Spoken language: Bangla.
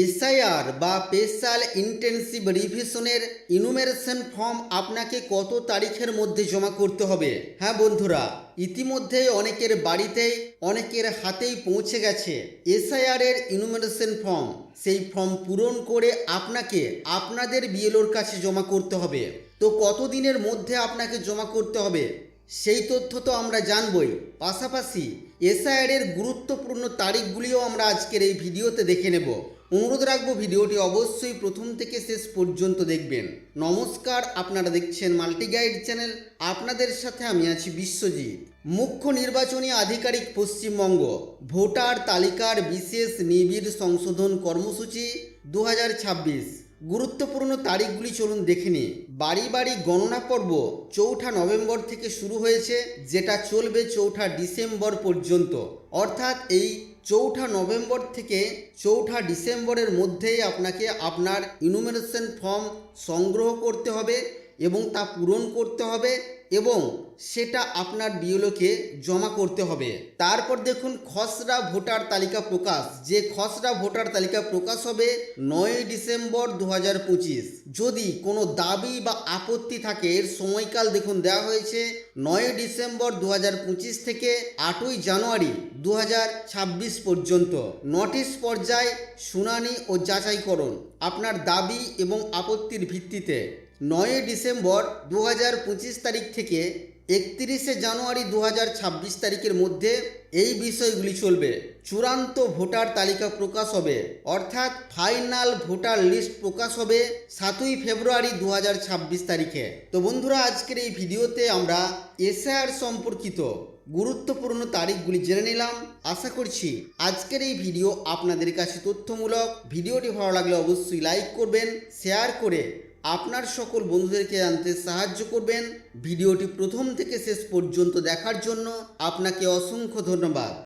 এসআইআর বা স্পেশাল ইন্টেনসিভ রিভিশনের ইনুমেরেশন ফর্ম আপনাকে কত তারিখের মধ্যে জমা করতে হবে? হ্যাঁ বন্ধুরা, ইতিমধ্যেই অনেকের বাড়িতেই, অনেকের হাতেই পৌঁছে গেছে এসআইআর এর ইনুমেরেশন ফর্ম সেই ফর্ম পূরণ করে আপনাকে আপনাদের বিএলওর কাছে জমা করতে হবে। তো কত দিনের মধ্যে আপনাকে জমা করতে হবে? সেই তথ্য তো আমরা জানবই। পাশাপাশি এসআইআর এর গুরুত্বপূর্ণ তারিখগুলিও আমরা আজকের এই ভিডিওতে দেখে নেব। অনুরোধ রাখব ভিডিওটি অবশ্যই প্রথম থেকে শেষ পর্যন্ত দেখবেন। নমস্কার, আপনারা দেখছেন মাল্টি গাইড চ্যানেল। আপনাদের সাথে আমি আছি বিশ্বজিৎ। মুখ্য নির্বাচনী আধিকারিক পশ্চিমবঙ্গ। ভোটার তালিকার বিশেষ নিবিড় সংশোধন কর্মসূচি দু হাজার ছাব্বিশ। গুরুত্বপূর্ণ তারিখগুলি চলুন দেখে নিই। বাড়ি বাড়ি গণনা পর্ব চৌঠা নভেম্বর থেকে শুরু হয়েছে, যেটা চলবে চৌঠা ডিসেম্বর পর্যন্ত। অর্থাৎ এই চৌঠা নভেম্বর থেকে চৌঠা ডিসেম্বরের মধ্যেই আপনাকে আপনার ইনুমিনেশন ফর্ম সংগ্রহ করতে হবে এবং তা পূরণ করতে হবে। এবং সেটা আপনার বিএলওকে জমা করতে হবে। তারপর দেখুন, খসড়া ভোটার তালিকা প্রকাশ। যে খসড়া ভোটার তালিকা প্রকাশ হবে নয় ডিসেম্বর দু হাজার পঁচিশ। যদি কোনো দাবি বা আপত্তি থাকে, এর সময়কাল দেখুন দেওয়া হয়েছে নয় ডিসেম্বর দু হাজার পঁচিশ থেকে আটই জানুয়ারি দু হাজার ছাব্বিশ পর্যন্ত। নোটিশ পর্যায়ে শুনানি ও যাচাইকরণ আপনার দাবি এবং আপত্তির ভিত্তিতে নয় ডিসেম্বর দু হাজার পঁচিশ তারিখ থেকে একত্রিশে জানুয়ারি দু হাজার ছাব্বিশ তারিখের মধ্যে এই বিষয়গুলি চলবে। চূড়ান্ত ভোটার তালিকা প্রকাশ হবে। অর্থাৎ ফাইনাল ভোটার লিস্ট প্রকাশ হবে সাতই ফেব্রুয়ারি দু হাজার ছাব্বিশ তারিখে। তো বন্ধুরা, আজকের এই ভিডিওতে আমরা এসআর সম্পর্কিত গুরুত্বপূর্ণ তারিখগুলি জেনে নিলাম। আশা করছি আজকের এই ভিডিও আপনাদের কাছে তথ্যমূলক। ভিডিওটি ভালো লাগলে অবশ্যই লাইক করবেন, শেয়ার করে আপনার সকল বন্ধুদেরকে জানতে সাহায্য করবেন। ভিডিওটি প্রথম থেকে শেষ পর্যন্ত দেখার জন্য আপনাকে অসংখ্য ধন্যবাদ।